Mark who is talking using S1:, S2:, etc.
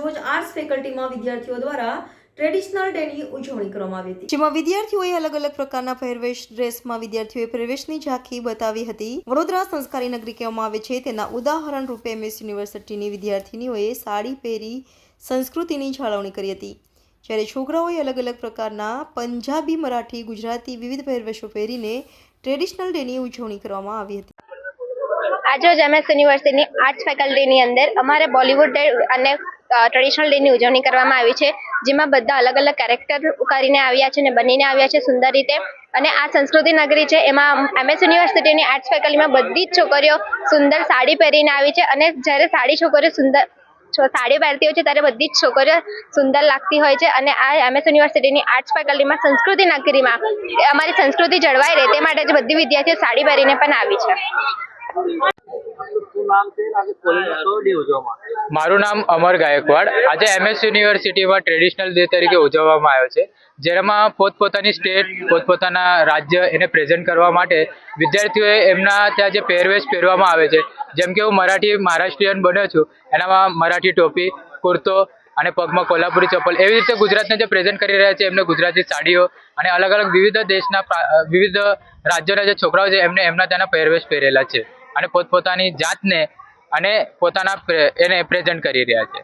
S1: સ્કૂલમાં વિદ્યાર્થીઓ દ્વારા ટ્રેડિશનલ ડેની ઉજવણી કરવામાં આવી હતી. જેમાં વિદ્યાર્થીઓએ અલગ અલગ પ્રકારના પહેરવેશ ડ્રેસમાં વિદ્યાર્થીઓએ પ્રવેશની ઝાંખી બતાવી હતી. વડોદરા સંસ્કારી નગરી કહેવામાં આવે છે તેના ઉદાહરણ રૂપે એમએસ યુનિવર્સિટીની વિદ્યાર્થીનીઓએ સાડી પહેરી સંસ્કૃતિની જાળવણી કરી હતી. જ્યારે છોકરાઓએ અલગ અલગ પ્રકારના પંજાબી મરાઠી ગુજરાતી વિવિધ પહેરવેશો પહેરીને ટ્રેડિશનલ ડેની ઉજવણી કરવામાં આવી હતી.
S2: આજરોજ એમએસ યુનિવર્સિટીની આર્ટ્સ ફેકલ્ટીની અંદર અમારે બોલિવૂડ અને ટ્રેડિશનલ ડેની ઉજવણી કરવામાં આવી છે, જેમાં બધા અલગ અલગ કેરેક્ટર કરીને આવ્યા છે અને બનીને આવ્યા છે સુંદર રીતે. અને આ સંસ્કૃતિ નગરી છે, એમાં એમએસ યુનિવર્સિટીની આર્ટ્સ ફેકલ્ટીમાં બધી જ છોકરીઓ સુંદર સાડી પહેરીને આવી છે અને જ્યારે સાડી છોકરીઓ સુંદર સાડી પહેરતી હોય છે, ત્યારે બધી જ છોકરીઓ સુંદર લાગતી હોય છે. અને આ એમએસ યુનિવર્સિટીની આર્ટ્સ ફેકલ્ટીમાં સંસ્કૃતિ નગરીમાં, અમારી સંસ્કૃતિ જળવાઈ રહે તે માટે જ બધી વિદ્યાર્થીઓ સાડી પહેરીને પણ આવી છે.
S3: મારું નામ અમર ગાયકવાડ. આજે એમએસ યુનિવર્સિટીમાં ટ્રેડિશનલ ડે તરીકે ઉજવવામાં આવ્યો છે જેમાં પોતપોતાની સ્ટેટ પોતપોતાના રાજ્ય એને પ્રેઝન્ટ કરવા માટે વિદ્યાર્થીઓએ એમના ત્યાં જે પહેરવેશ પહેરવામાં આવે છે જેમ કે હું મરાઠી મહારાષ્ટ્રીયન બન્યો છું એનામાં મરાઠી ટોપી કુર્તો અને પગમાં કોલ્હાપુરી ચપ્પલ એવી રીતે ગુજરાતને જે પ્રેઝન્ટ કરી રહ્યા છે એમને ગુજરાતી સાડીઓ અને અલગ અલગ વિવિધ દેશના વિવિધ રાજ્યોના જે છોકરાઓ છે એમને એમના ત્યાંના પહેરવેશ પહેરેલા છે. અને પોતપોતાની જાતને અને પોતાના એને પ્રેઝન્ટ કરી રહ્યા છે.